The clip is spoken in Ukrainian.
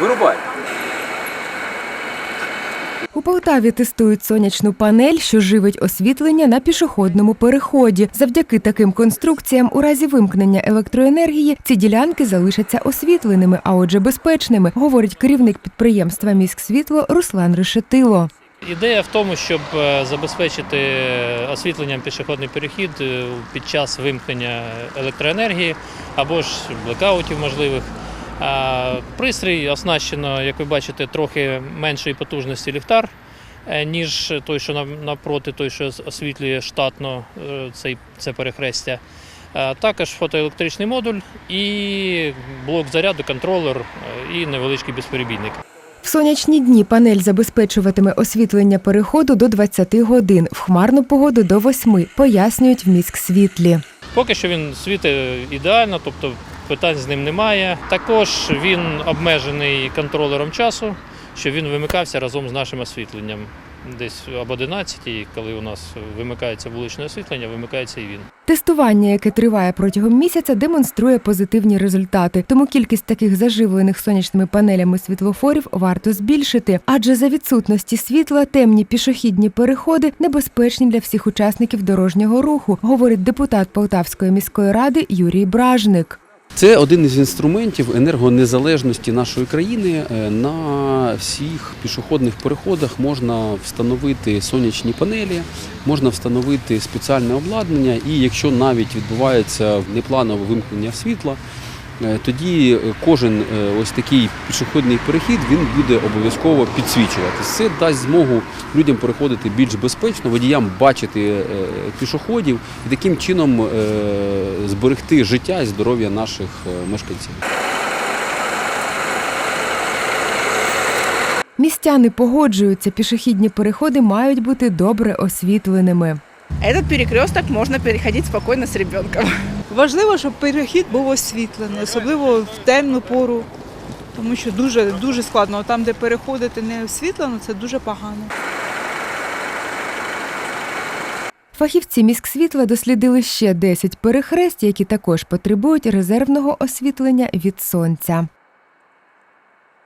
Вирубай. У Полтаві тестують сонячну панель, що живить освітлення на пішохідному переході. Завдяки таким конструкціям, у разі вимкнення електроенергії, ці ділянки залишаться освітленими, а отже, безпечними, говорить керівник підприємства «Міськсвітло» Руслан Решетило. Ідея в тому, щоб е, забезпечити освітленням пішохідний перехід е, під час вимкнення електроенергії або ж блекаутів можливих. Пристрій оснащено, як ви бачите, трохи меншої потужності ліхтар, е, ніж той, що навпроти, той, що освітлює штатно е, це перехрестя. Також фотоелектричний модуль і блок заряду, контролер е, і невеличкий безперебійник. В сонячні дні панель забезпечуватиме освітлення переходу до 20 годин, в хмарну погоду до 8, пояснюють в міськсвітлі. Поки що він світить ідеально, тобто питань з ним немає. Також він обмежений контролером часу, що він вимикався разом з нашим освітленням. Десь об 11, коли у нас вимикається вуличне освітлення, вимикається і він. Тестування, яке триває протягом місяця, демонструє позитивні результати. Тому кількість таких заживлених сонячними панелями світлофорів варто збільшити, адже за відсутності світла темні пішохідні переходи небезпечні для всіх учасників дорожнього руху, говорить депутат Полтавської міської ради Юрій Бражник. Це один із інструментів енергонезалежності нашої країни. Е, На всіх пішохідних переходах можна встановити сонячні панелі, можна встановити спеціальне обладнання, і якщо навіть відбувається непланове вимкнення світла, тоді е, кожен е, ось такий пішохідний перехід він буде обов'язково підсвічуватись. Це дасть змогу людям переходити більш безпечно, водіям бачити е, пішоходів і таким чином е, зберегти життя і здоров'я наших е, мешканців. Містяни погоджуються, пішохідні переходи мають бути добре освітленими. Этот перекресток можно переходить спокойно с ребенком. Важливо, щоб перехід був освітлений, особливо в темну пору, тому що дуже дуже складно. Там, де переходити не освітлено, це дуже погано. Фахівці міськсвітла дослідили ще 10 перехрест, які також потребують резервного освітлення від сонця.